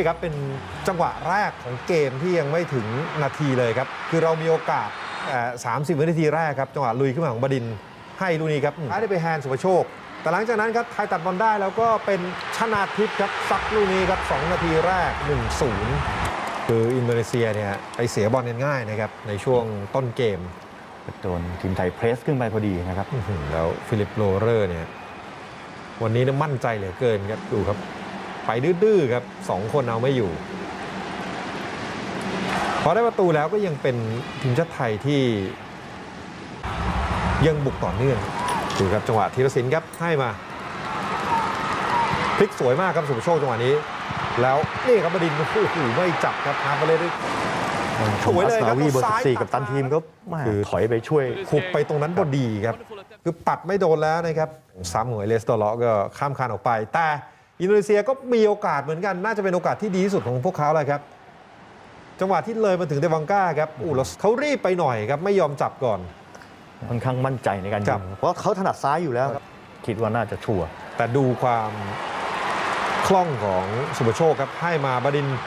นี่ครับเป็นจังหวะแรกของเกมที่ยังไม่ถึงนาทีเลยครับ คือเรามีโอกาสเอ่อ30 วินาทีแรกครับ จังหวะลุยขึ้นมาของบดินทร์ให้ลูกนี้ครับท้ายได้ไปแฮนด์สุภโชค แต่หลังจากนั้นครับไทยตัดบอลได้แล้วก็เป็นชนาทิพย์ครับซัดลูกนี้ครับ 2 นาทีแรก 1-0 คืออินโดนีเซียเนี่ยไปเสียบอลกันง่ายนะครับในช่วงต้นเกมโดนทีมไทยเพรสขึ้นไปพอดีนะครับอื้อหือแล้วฟิลิปโรเรอร์เนี่ยวันนี้เนี่ยมั่นใจเหลือเกินครับดูครับ ไปดื้อๆครับสองคนเอาไม่อยู่ พอได้ประตูแล้วก็ยังเป็นทีมชาติไทยที่ยังบุกต่อเนื่องดูครับจังหวะธีรศิลป์ครับให้มาพลิกสวยมากครับสุภโชคจังหวะนี้ แล้วนี่ครับบดินทร์โอ้โหไม่จับครับทำมาเลยด้วยสวยเลยครับอัสนาวีเบอร์ซ้าย14กับตันทีมก็แม่คือถอยไปช่วยขุกไปตรงนั้นพอดีครับ คือปัดไม่โดนแล้วนะครับ ซ้ำของเอเลสตอเลาะก็ข้ามคานออกไปแต่ อินโดนีเซียก็มีโอกาสเหมือนกัน น่าจะเป็นโอกาสที่ดีที่สุดของพวกเขาเลยครับ จังหวะที่เลยมาถึงเดวังก้าครับอู้แล้วเขารีบไปหน่อยครับ ไม่ยอมจับก่อน ค่อนข้างมั่นใจในการครัยิบงเพราะเขาถนัดซ้ายอยู่แล้วครับคิดว่าน่าจะชัวร์แต่ดูความคล่องของสุภโชคครับให้มาบดินทร์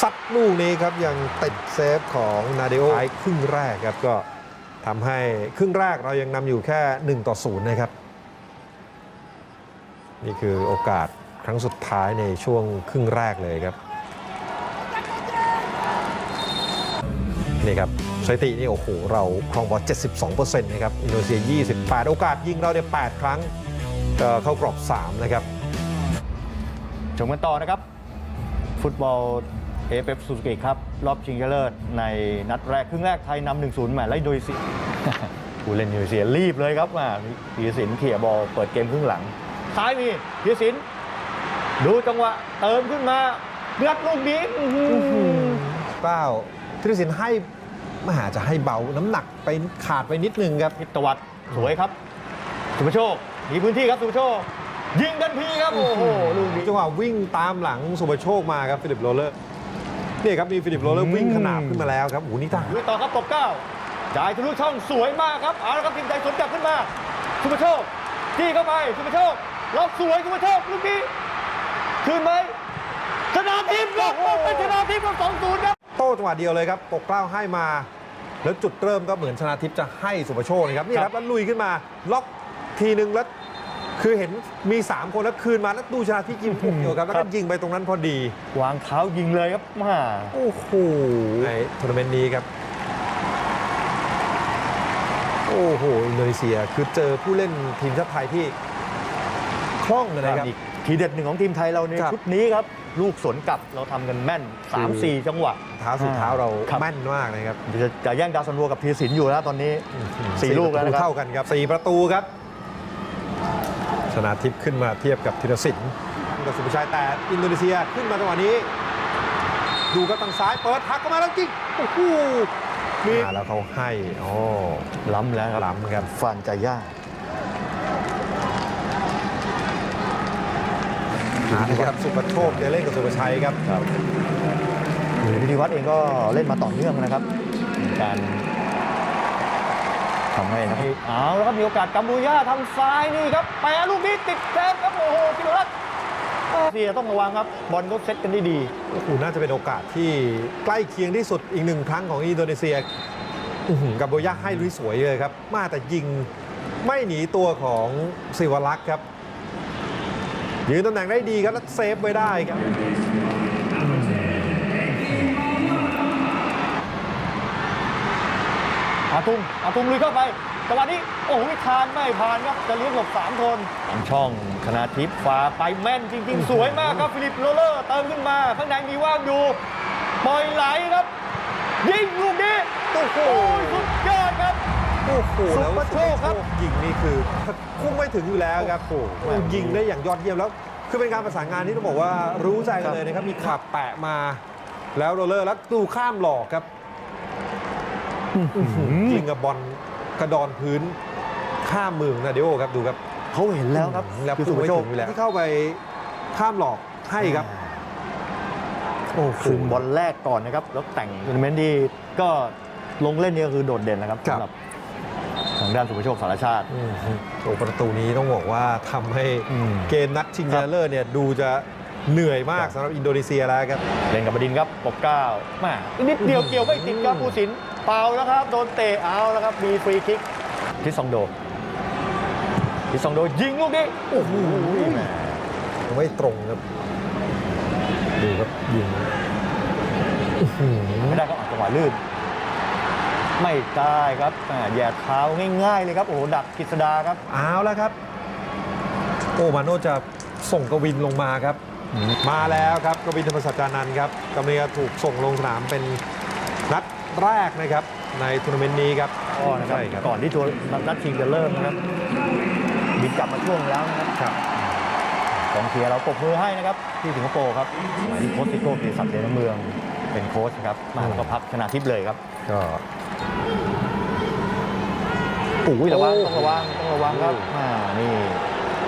ซัดลูกนี้ครับยังติดเซฟของนาเดโอท้ายครึ่งแรกครับก็ทำให้ครึ่งแรกเรายังนำอยู่แค่ 1 ต่อ 0 นะครับ นี่คือโอกาสค รั้งสุดท้ายในช่วงครึ่งแรกเลยครับนี่ครับสถิตินี่โอ้โหเราครองบอล 72%นะครับอินโดนีเซีย 28 โอกาสยิงเราเนี่ย8ครั้งเเข้ากรอบ 3 นะครับชมกันต่อนะครับ ฟุตบอลเอฟเอฟซูซูกิครับ รอบชิงชนะเลิศในนัดแรก ครึ่งแรกไทยนำ1-0แหมไล่โดยสิผู้เล่นอินโดนีเซียรีบเลยครับมาธีรศิลป์เขี่ยบอลเปิดเกมครึ่งหลัง ซ้ายมีธีศิลป์ ดูจังหวะเติมขึ้นมาเลือดลูกนี้อื้อหือเป้าธีรศิลป์ให้มหาจะให้เบาน้ำหนักไปขาดไปนิดนึงครับพิตวัตสวยครับสุภโชค มีพื้นที่ครับสุภโชค ยิงทันทีครับ โอ้โหลูกนี้จังหวะวิ่งตามหลังสุภโชคมาครับฟิลิปโรเลอร์นี่ครับมีฟิลิปโรเลอร์อืมวิ่งขนาบขึ้นมาแล้วครับโอ้โหนี่ทหารลุยต่อครับปกเก้าจ่ายทะลุช่องสวยมากครับเอาละครับทีมไทยสวนกลับขึ้นมาสุภโชคจี้เข้าไปสุภโชคล็อกสวยสุภโชคลูกนี้ คืนไหมชนะทีมล็อกเป็นชนะทีมกับสองศูนย์ครับโต้จังหวะเดียวเลยครับปกเกล้าให้มา แล้วจุดเริ่มก็เหมือนชนาทิพย์จะให้สุภโชคนะครับนี่คครัรับบแล้วลุยขึ้นมาล็อกทีนึงแล้วคือเห็นมี 3 คนแล้วคืนมาแล้วดูชนาทิพย์ยิงผมอยู่ครับ แล้วครัก็บยิงไปตรงนั้นพอดี วางเท้ายิงเลยครับมาโอ้โหในทัวร์นาเมนต์นี้ครับ โอ้โหอินโดนีเซียคือเจอผู้เล่นทีมชาติไทยที่ คล่องเลยนะครับอีกทีเด็ดหนึ่งของทีมไทยเราในครับชุดนี้ครับ ลูกสวนกลับเราทำกันแม่น 3-4 จังหวะเท้าสุดเท้าเราครับแม่นมากนะครับจะจะแย่งดาวซันโวกับทีรศิลป์อยู่แล้วตอนนี้สี่ลูกแล้วนะครับเท่ากันครับสี่ประตูครับ ชนะทิพย์ขึ้นมาเทียบกับธีรศิลป์กับสุภาชัยแต่อินโดนีเซียขึ้นมาจังหวะนี้ ดูครับทางซ้ายเปิดทักเข้ามาแล้วจริงโอ้โหมีอ่าแล้วเขาให้อ๋อล้ำแล้วครับล้ำครับฟานจา ย่านะครับสุภโชคจะเล่นกับสุภาชัยครับครับหรือพิธีวัฒน์เองก็เล่นมาต่อเนื่องนะครับ การทำให้นะเอาแล้วครับมีโอกาสกัมพูชาทางซ้ายนี่ครับแปรลูกนี้ติดแทนครับโอ้โหพิรวัตรเสียต้องระวังครับบอลก็เซตกันได้ดีโอ้โหน่าจะเป็นโอกาสที่ใกล้เคียงที่สุดอีกหนึ่งครั้งของอินโดนีเซียอื้อหือกับโบย่าให้ลุยสวยเลยครับ มาแต่ยิงไม่หนีตัวของศิวลักษณ์ครับ ยืนตำแหน่งได้ดีครับแล้วเซฟไว้ได้ครับอาตุมอาตุมลุยเข้าไปจังหวะนี้โอ้โหทานไม่ผ่านครับจะเลี้ยงหลบสามคนทางช่องคณาทิพย์ฟ้าไปแม่นจริง ๆ สวยมากครับฟิลิปโรเลอร์เติมขึ้นมาข้างในมีว่างอยู่ปล่อยไหลครับ ยิงลูกนี้โอ้โหสุดยอดครับ โอ้โหแล้วสุภโชคครับยิงนี่คือพุ่งไม่ถึงอยู่แล้วครับโอ้โหยิงได้อย่างยอดเยี่ยมแล้ว คือเป็นการประสานงานที่ต้องบอกว่ารู้ใจกันเลยนะครับมีขับแปะมา แล้วโรลเลอร์แล้วดูข้ามหลอกครับยิงกับบอลกระดอนพื้นข้ามมือของนาเดโอครับดูครับเขาเห็นแล้วครับแล้วคือพุ่สุงภไม่โชถึคงอยู่แล้วที่เข้าไปข้ามหลอกให้ครับโอ้โหคืนบอลแรกก่อนนะครับ แล้วแต่งทัวร์นาเมนต์ที่ก็ลงเล่นนี่ก็คือโดดเด่นนะครับครับสำหรับ ทางด้านสุภโชคสารชาติอืมโอ้ประตูนี้ต้องบอกว่าทำให้อืมเกมนัดชิงชนะเลิศเนี่ยดูจะเหนื่อยมากสำหรับอินโดนีเซียแล้วครับ เล่นกับบดินทร์ครับปกเกล้าแม่นิดเดียวเกี่ยวไม่ติดครับผู้สินเปล่าแล้วครับ โดนเตะเอาแล้วครับ มีฟรีคิกทิสซองโดทิสซองโดยิงลูกนี้โอ้โหแม่ไม่ตรงครับดูครับยิงอื้อหือไม่ได้ก็จังหวะลื่น ไม่ได้ครับแหม่แย่เท้าง่ายๆเลยครับ โอ้โหดักกฤษดาครับเอาแล้วครับ โอ้มาโนจะส่งกวินลงมาครับ มาแล้วครับกวินธรรมสัจจานันท์ครับกำลังจะถูกส่งลงสนามเป็นนัดแรกนะครับ ในทัวร์นาเมนต์นี้ครับก็นะครับ ใช่ครับก่อนที่ทัวร์นัดชิงจะเริ่มนะครับ บินกลับมาช่วงแล้วนะครับครับ กองเชียร์เราปรบมือให้นะครับ ที่สิงคโปร์ครับสมัยที่โค้ชซิโก้เกียรติศักดิ์เดชเมือง เป็นโค้ชนะครับมาแล้วก็พักชนะทิพย์เลยครับ ก็ อุ้ยระวังโอ้ต้องระวังต้องระวังครับอ่านี่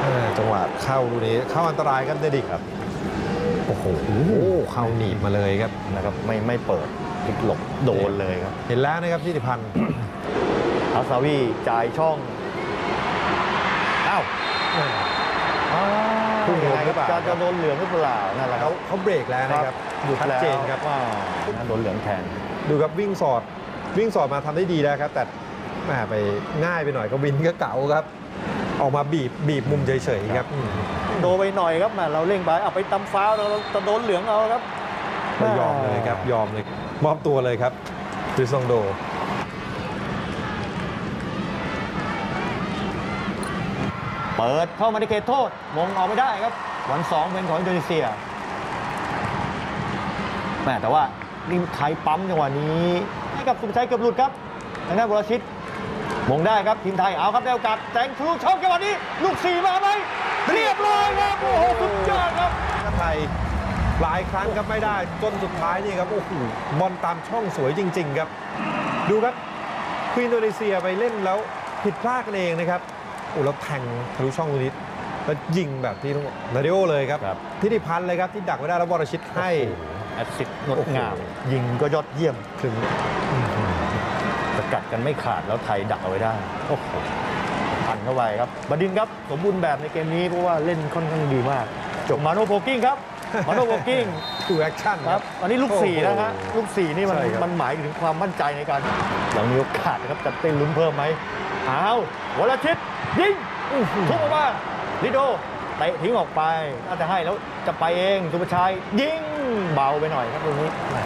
เอ่อจังหวะเข้าลูกนี้เข้าอันตรายครับเดดิกครับโอ้โหเข้าหนีบมาเลยครับนะครับไม่ไม่เปิดพลิกหลบโดนเลยครับ เห็นแล้วนะครับที่ติพันธ์อัลซาวีจ่ายช่องอ้าวอ้าวพุ่งลงยังไงหรือเปล่าจะจะโดนเหลืองหรือเปล่านั่นแหละคเขารับเขาเบรกแล้วนะครับหยุดชัดแล้วเจนครับว่าโดนเหลืองแทนดูครับวิ่งสอดวิ่งสอดมาทำได้ดีแล้วครับ แต่ แหมไปง่ายไปหน่อยก็วินก็เก๋าครับ ออกมาบีบบีบมุมเฉยๆครับอืมโดนไปหน่อยครับแหมเราเร่งไปเอาไปตำฟ้าวเราจะโดนเหลืองเอาครับก็ยอมเลยครับยอมเลยมอบตัวเลยครับทริซองโดเปิดเข้ามาในเขตโทษมงออกไม่ได้ครับวันสองเป็นของอินโดนีเซียแหม่แต่ว่านี่ไทยปั๊มจังหวะนี้ให้กับสุภชัยเกือบหลุดครับทางด้านวรชิต มงได้ครับทีมไทยเอาครับได้โอกาสแซงทะลุช่องจังหวะนี้ ลูกสี่มาไหมเรียบร้อยครับโอ้โหสุดยอดครับไทยหลายครั้งครับไม่ได้จนสุดท้ายนี่ครับโอ้โหบอลตามช่องสวยจริง ๆ ครับ ดูครับคืออินโดนีเซียไปเล่นแล้วผิดพลาดกันเองนะครับโอ้แล้วแทงทะลุช่องลูกนี้แล้วยิงแบบที่ต้องบอกนาริโอเลยครับครับทิติพันธ์เลยครับที่ดักไม่ได้แล้ววรชิตให้แอสซิสต์งดงามยิงก็ยอดเยี่ยมถึงส กัดกันไม่ขาดแล้วไทยดักเอาไว้ได้โอ้โหพันเข้าไปครับบดินทร์ครับสมบูรณ์แบบในเกมนี้เพราะว่าเล่นค่อนข้างดีมากจบมาโนโพกิ้งครับมาโนโพกิ้งทูแอคชั่นครับอันนี้ลูกสี่นะฮะโอ้โหลูกสี่นี่มันใช่ครับมันหมายถึงความมั่นใจในการยังมีโอกาสนะครับจะเต้นลุ้นเพิ่มไหมอ้าววรชิตยิงทุ่มออกมาลิโดเตะทิ้งออกไปน่าจะให้แล้วจะไปเองสุภชัยยิงเบาไปหน่อยครับตรงนี้แหม่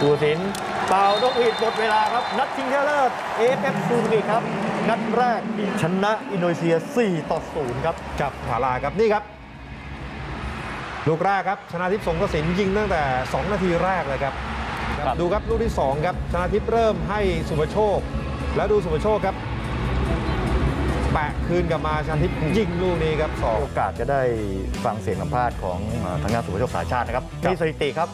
ผู้สิน เป่าดกหวีดหมดเวลาครับ นัดชิงชนะเลิศเอฟเอฟซูซูกิครับ นัดแรกชนะอินโดนีเซีย 4 ต่อ 0 ครับจับผาลาครับนี่ครับ ลูกแรกครับ ชนะทิพย์สงกระสินยิงตั้งแต่ 2 นาทีแรกเลยครับครับ ดูครับลูกที่ 2 ครับ ชนะทิพย์เริ่มให้สุภโชค แล้วดูสุภโชคครับแปะคืนกลับมาชนะทิพย์ยิงลูกนี้ครับสองโอกาสจะได้ฟังเสียงสัมภาษณ์ของเอ่อทางด้านสุภโชคสายชาตินะครับครับมีสถิติครับ